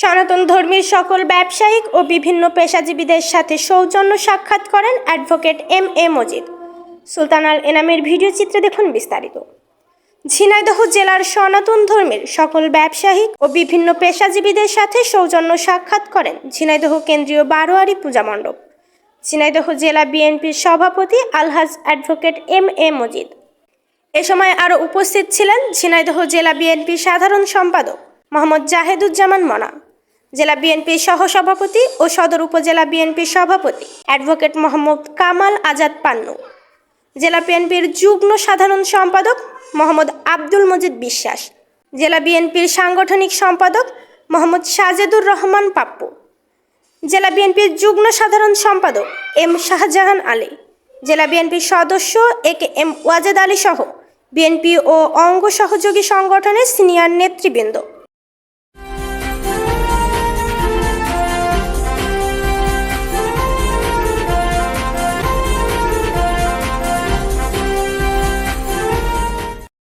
সনাতন ধর্মীর সকল ব্যবসায়িক ও বিভিন্ন পেশাজীবীদের সাথে সৌজন্য সাক্ষাৎ করেন advocate M A Majid. Sultan Al এনামের video চিত্রে দেখুন বিস্তারিত। ঝিনাইদহ জেলার সনাতন ধর্মের সকল ব্যবসায়িক ও বিভিন্ন পেশাজীবীদের সাথে সৌজন্য সাক্ষাৎ করেন ঝিনাইদহ কেন্দ্রীয় বারোয়ারি পূজা মণ্ডপ। ঝিনাইদহ জেলা বিএনপির সভাপতি Alhaj advocate M A Majid. এ সময় আরও উপস্থিত ছিলেন ঝিনাইদহ জেলা বিএনপির সাধারণ সম্পাদক মোহাম্মদ জাহেদুজ্জামান মনা। জেলা বিএনপির সহসভাপতি ও সদর উপজেলা বিএনপির সভাপতি অ্যাডভোকেট মোহাম্মদ কামাল আজাদ পান্নু। জেলা বিএনপির যুগ্ম সাধারণ সম্পাদক মোহাম্মদ আব্দুল মজিদ বিশ্বাস। জেলা বিএনপির সাংগঠনিক সম্পাদক মোহাম্মদ সাজেদুর রহমান পাপ্পু। জেলা বিএনপির যুগ্ম সাধারণ সম্পাদক এম শাহজাহান আলী। জেলা বিএনপির সদস্য A K M Wajed Ali সহ বিএনপি ও অঙ্গ সহযোগী সংগঠনের সিনিয়র নেতৃবৃন্দ।